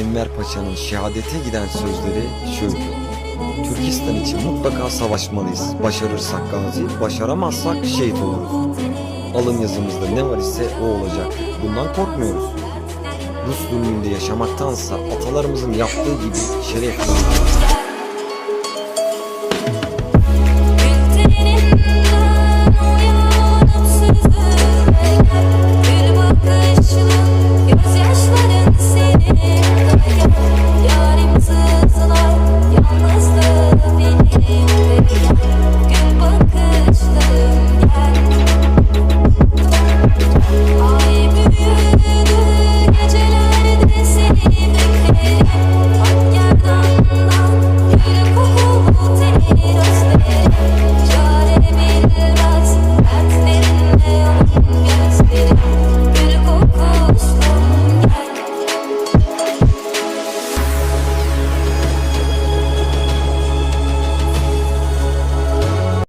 Enver Paşa'nın şehadete giden sözleri şöyle. Türkistan için mutlaka savaşmalıyız. Başarırsak gazi, başaramazsak şehit oluruz. Alın yazımızda ne var ise o olacak. Bundan korkmuyoruz. Rus zulmünde yaşamaktansa atalarımızın yaptığı gibi şerefle